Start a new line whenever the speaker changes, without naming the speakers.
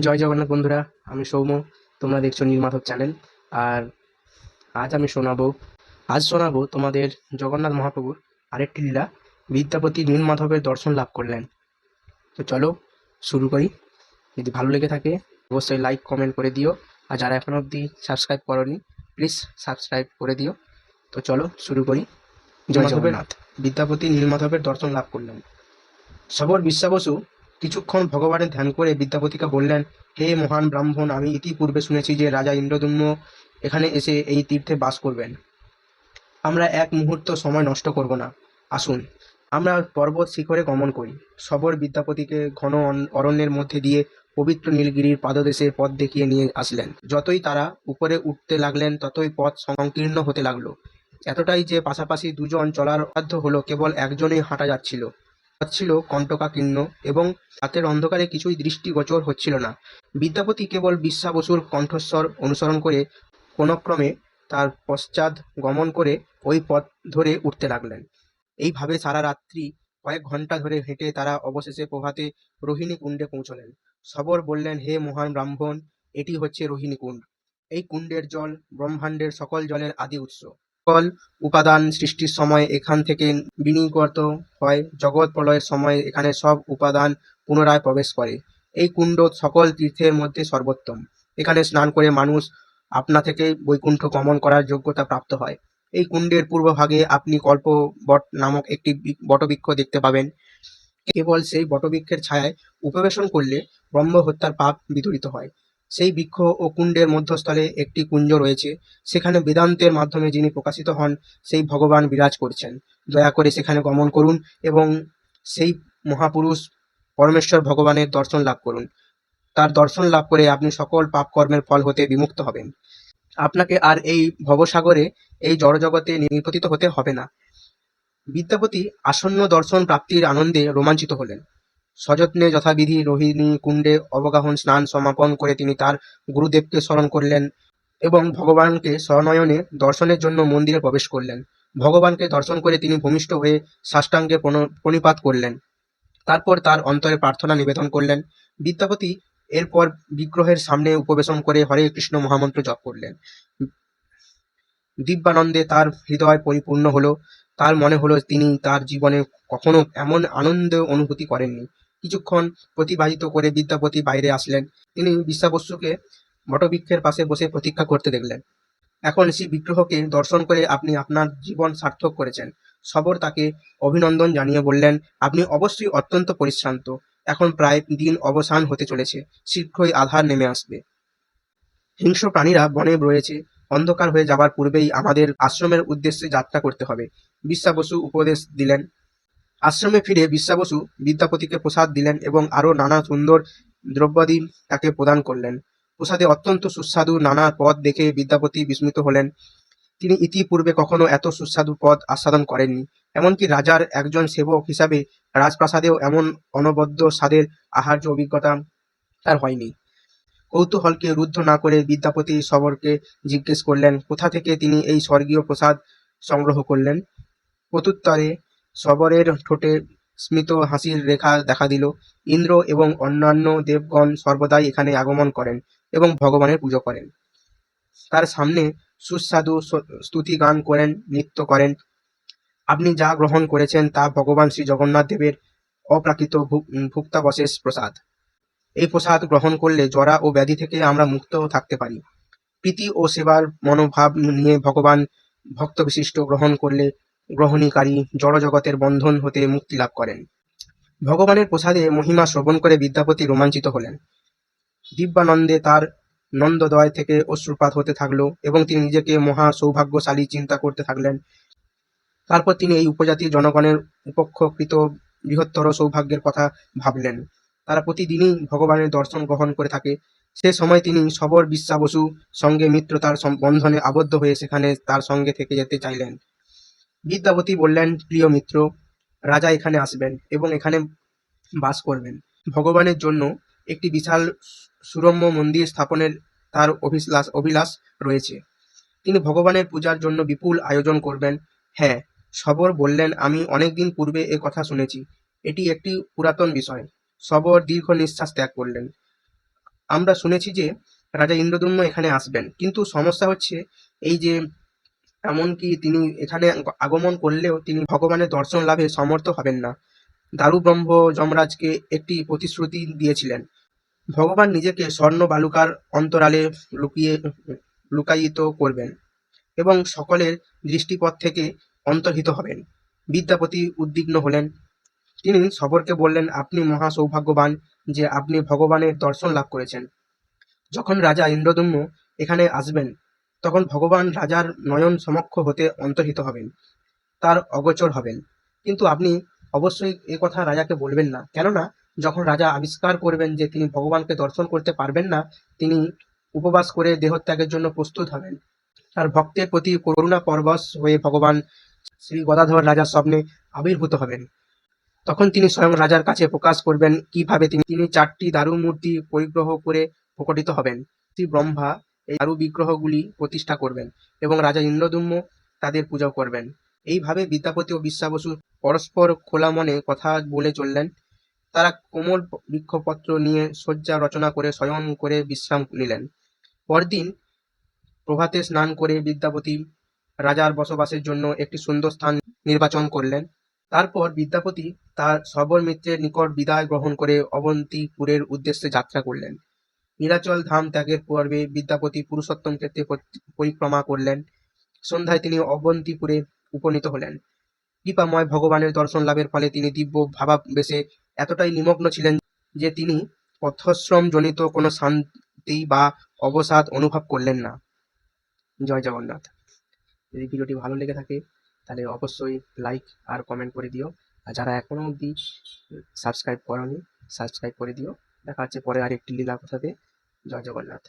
জয় জগন্নাথ বন্ধুরা, আমি সৌম্য, তোমরা দেখছ নীলমাধব চ্যানেল আর আজ আমি শোনাবো, আজ শোনাবো তোমাদের জগন্নাথ মহাপ্রভুর আরেকটি লীলা, বিদ্যাপতি নীলমাধবের দর্শন লাভ করলেন। তো চলো শুরু করি। যদি ভালো লেগে থাকে, অবশ্যই লাইক কমেন্ট করে দিও। আর যারা এখন অবধি সাবস্ক্রাইব করনি প্লিজ সাবস্ক্রাইব করে দিও। তো চলো শুরু করি। জয় জগন্নাথ। বিদ্যাপতি নীলমাধবের দর্শন লাভ করলেন। সবর বিশ্বাবসু কিছুক্ষণ ভগবানের ধ্যান করে বিদ্যাপতিকে বললেন, হে মহান ব্রাহ্মণ, আমি ইতিপূর্বে শুনেছি যে রাজা ইন্দ্রদুম্ন এখানে এসে এই তীর্থে বাস করবেন। আমরা এক মুহূর্ত সময় নষ্ট করব না। আসুন, আমরা পর্বত শিখরে গমন করি। সবর বিদ্যাপতিকে ঘন অরণ্যের মধ্যে দিয়ে পবিত্র নীলগিরির পাদদেশে পথ দেখিয়ে নিয়ে আসলেন। যতই তারা উপরে উঠতে লাগলেন, ততই পথ সংকীর্ণ হতে লাগল। এতটাই যে পাশাপাশি দুজন চলার বাধ্য হলো, কেবল একজনেই হাঁটা যাচ্ছিল। পথ ছিল কণ্টকাকীর্ণ এবং রাতের অন্ধকারে কিছুই দৃষ্টিগোচর হচ্ছিল না। বিদ্যাপতি কেবল বিশ্বা বসুর কণ্ঠস্বর অনুসরণ করে কোনক্রমে তার পশ্চাৎ গমন করে ওই পথ ধরে উঠতে লাগলেন। এইভাবে সারা রাত্রি কয়েক ঘণ্টা ধরে হেঁটে তারা অবশেষে প্রভাতে রোহিণী কুণ্ডে পৌঁছলেন। সবর বললেন, হে মহান ব্রাহ্মণ, এটি হচ্ছে রোহিণী কুণ্ড। এই কুণ্ডের জল ব্রহ্মাণ্ডের সকল জলের আদি উৎস। সকল উপাদান সৃষ্টির সময় এখান থেকে বিনির্গত হয়। জগৎ প্রলয়ের সময় এখানে সব উপাদান পুনরায় প্রবেশ করে। এই কুণ্ড সকল তীর্থের মধ্যে সর্বোত্তম। এখানে স্নান করে মানুষ আপনা থেকে বৈকুণ্ঠ গমন করার যোগ্যতা প্রাপ্ত হয়। এই কুণ্ডের পূর্বভাগে আপনি কল্প বট নামক একটি বটবৃক্ষ দেখতে পাবেন। কেবল সেই বটবৃক্ষের ছায়ায় উপবেশন করলে ব্রহ্ম হত্যার পাপ বিদরিত হয়। সেই বৃক্ষ ও কুণ্ডের মধ্যস্থলে একটি কুঞ্জ রয়েছে। সেখানে বেদান্তের মাধ্যমে যিনি প্রকাশিত হন, সেই ভগবান বিরাজ করছেন। দয়া করে সেখানে গমন করুন এবং সেই মহাপুরুষ পরমেশ্বর ভগবানের দর্শন লাভ করুন। তার দর্শন লাভ করে আপনি সকল পাপ কর্মের ফল হতে বিমুক্ত হবেন। আপনাকে আর এই ভবসাগরে, এই জড়জগতে নিপতিত হতে হবে না। বিদ্যাপতি আসন্ন দর্শন প্রাপ্তির আনন্দে রোমাঞ্চিত হলেন। সযত্নে যথাবিধি রোহিণী কুণ্ডে অবগাহন স্নান সমাপন করে তিনি তার গুরুদেবকে স্মরণ করলেন এবং ভগবানকে স্বনয়নে দর্শনের জন্য মন্দিরে প্রবেশ করলেন। ভগবানকে দর্শন করে তিনি ভূমিষ্ঠ হয়ে সাষ্টাঙ্গে প্রণ- প্রণিপাত করলেন। তারপর তার অন্তরে প্রার্থনা নিবেদন করলেন। বিদ্যাপতি এরপর বিগ্রহের সামনে উপবেশন করে হরে কৃষ্ণ মহামন্ত্র জপ করলেন। দিব্যানন্দে তার হৃদয় পরিপূর্ণ হলো। তার মনে হলো তিনি তার জীবনে কখনো এমন আনন্দ অনুভূতি করেননি। কিছুক্ষণ প্রতিবাহিত করে বিদ্যাপতি বাইরে আসলেন। তিনি বিশ্বাবস্যুকে বটবৃক্ষের পাশে বসে প্রতীক্ষা করতে দেখলেন। এখন সেই বিগ্রহকে দর্শন করে আপনি আপনার জীবন সার্থক করেছেন। সবর তাকে অভিনন্দন জানিয়ে বললেন, আপনি অবশ্যই অত্যন্ত পরিশ্রান্ত। এখন প্রায় দিন অবসান হতে চলেছে। শীঘ্রই আধার নেমে আসবে। হিংস্র প্রাণীরা বনে রয়েছে। অন্ধকার হয়ে যাবার পূর্বেই আমাদের আশ্রমের উদ্দেশ্যে যাত্রা করতে হবে। বিশ্বাবসু উপদেশ দিলেন। আশ্রমে ফিরে বিশ্বাবসু বিদ্যাপতিকে প্রসাদ দিলেন এবং আরও নানা সুন্দর দ্রব্যাদি তাকে প্রদান করলেন। প্রসাদে অত্যন্ত সুস্বাদু নানা পদ দেখে বিদ্যাপতি বিস্মিত হলেন। তিনি ইতিপূর্বে কখনো এত সুস্বাদু পদ আস্বাদন করেননি। এমনকি রাজার একজন সেবক হিসাবে রাজপ্রাসাদেও এমন অনবদ্য স্বাদের আহার্য অভিজ্ঞতা তার হয়নি। কৌতূহলকে রুদ্ধ না করে বিদ্যাপতি সবরকে জিজ্ঞেস করলেন, কোথা থেকে তিনি এই স্বর্গীয় প্রসাদ সংগ্রহ করলেন? প্রত্যুত্তরে সবরের ঠোঁটে স্মিত হাসির রেখা দেখা দিল। ইন্দ্র এবং অন্যান্য দেবগণ সর্বদাই এখানে আগমন করেন এবং ভগবানের পুজো করেন। তার সামনে সুস্বাদু স্তুতি গান করেন, নৃত্য করেন। আপনি যা গ্রহণ করেছেন তা ভগবান শ্রী জগন্নাথ দেবের অপ্রাকৃত ভুক্তাবশেষ প্রসাদ। এই প্রসাদ গ্রহণ করলে জরা ও ব্যাধি থেকে আমরা মুক্ত থাকতে পারি। প্রীতি ও সেবার মনোভাব নিয়ে ভগবান ভক্ত বিশিষ্ট গ্রহণ করলে গ্রহণীকারী জড়জগতের বন্ধন হতে মুক্তি লাভ করেন। ভগবানের প্রসাদে মহিমা শ্রবণ করে বিদ্যাপতি রোমাঞ্চিত হলেন। দিব্যানন্দে তার নন্দদয় থেকে অশ্রুপাত হতে থাকল এবং তিনি নিজেকে মহা সৌভাগ্যশালী চিন্তা করতে থাকলেন। তারপর তিনি এই উপজাতির জনগণের উপক্ষকৃত বৃহত্তর সৌভাগ্যের কথা ভাবলেন। তারা প্রতিদিনই ভগবানের দর্শন গ্রহণ করে থাকে। সে সময় তিনি সবর বিশ্বাবসু সঙ্গে মিত্রতার বন্ধনে আবদ্ধ হয়ে সেখানে তার সঙ্গে থেকে যেতে চাইলেন। বিদ্যাপতি বললেন, প্রিয় মিত্র, রাজা এখানে আসবেন এবং এখানে বাস করবেন। ভগবানের জন্য একটি বিশাল সুরম্য মন্দির স্থাপনের তার অভিলাষ অভিলাষ রয়েছে। তিনি ভগবানের পূজার জন্য বিপুল আয়োজন করবেন। হ্যাঁ সবর বললেন, আমি অনেকদিন পূর্বে এ কথা শুনেছি। এটি একটি পুরাতন বিষয়। সবর দীর্ঘ নিঃশ্বাস ত্যাগ করলেন। আমরা শুনেছি যে রাজা ইন্দ্রদম্ন এখানে আসবেন। কিন্তু সমস্যা হচ্ছে এই যে এমনকি তিনি এখানে আগমন করলেও তিনি ভগবানের দর্শন লাভে সমর্থ হবেন না। দারু ব্রহ্ম যমরাজকে একটি প্রতিশ্রুতি দিয়েছিলেন। ভগবান নিজেকে স্বর্ণ বালুকার অন্তরালে লুকিয়ে, লুকায়িত করবেন এবং সকলের দৃষ্টিপথ থেকে অন্তর্হিত হবেন। বিদ্যাপতি উদ্বিগ্ন হলেন। তিনি সবরকে বললেন, আপনি মহা সৌভাগ্যবান যে আপনি ভগবানের দর্শন লাভ করেছেন। যখন রাজা ইন্দ্রদম্য এখানে আসবেন তখন ভগবান রাজার নয়ন সমক্ষ হতে অন্তর্হিত হবেন, তার অগোচর হবেন। কিন্তু আপনি অবশ্যই এ কথা রাজাকে বলবেন না। কেননা, যখন রাজা আবিষ্কার করবেন যে তিনি ভগবানকে দর্শন করতে পারবেন না, তিনি উপবাস করে দেহত্যাগের জন্য প্রস্তুত হবেন। তার ভক্তের প্রতি করুণা পরবশ হয়ে ভগবান শ্রী গদাধর রাজার স্বপ্নে আবির্ভূত হবেন। তখন তিনি স্বয়ং রাজার কাছে প্রকাশ করবেন কীভাবে তিনি তিনি চারটি দারু মূর্তি পরিগ্রহ করে প্রকটিত হবেন। শ্রী ব্রহ্মা এই দারু বিগ্রহগুলি প্রতিষ্ঠা করবেন এবং রাজা ইন্দ্রদুম্ন তাদের পূজা করবেন। এইভাবে বিদ্যাপতি ও বিশ্বাবসু পরস্পর খোলা মনে কথা বলে চললেন। তারা কোমল বৃক্ষপত্র নিয়ে শয্যা রচনা করে স্বয়ং করে বিশ্রাম নিলেন। পরদিন প্রভাতে স্নান করে বিদ্যাপতি রাজার বসবাসের জন্য একটি সুন্দর স্থান নির্বাচন করলেন। তারপর বিদ্যাপতি তার সবর মিত্রের নিকট বিদায় গ্রহণ করে অবন্তিপুরের উদ্দেশ্যে যাত্রা করলেন। নীলাচল ধাম ত্যাগের পর্বে বিদ্যাপতি পুরুষোত্তম ক্ষেত্রে পরিক্রমা করলেন। সন্ধ্যায় তিনি অবন্তিপুরে উপনীত হলেন। কৃপাময় ভগবানের দর্শন লাভের ফলে তিনি দিব্য ভাবাবেশে এতটাই নিমগ্ন ছিলেন যে তিনি পথশ্রম জনিত কোনো শান্তি বা অবসাদ অনুভব করলেন না। জয় জগন্নাথ। যদি ভিডিওটি ভালো লেগে থাকে, তাহলে অবশ্যই লাইক আর কমেন্ট করে দিও। আর যারা এখনও অবধি সাবস্ক্রাইব করনি, সাবস্ক্রাইব করে দিও। দেখা হচ্ছে পরে আরেকটি লীলা কথাতে। জয় জগন্নাথ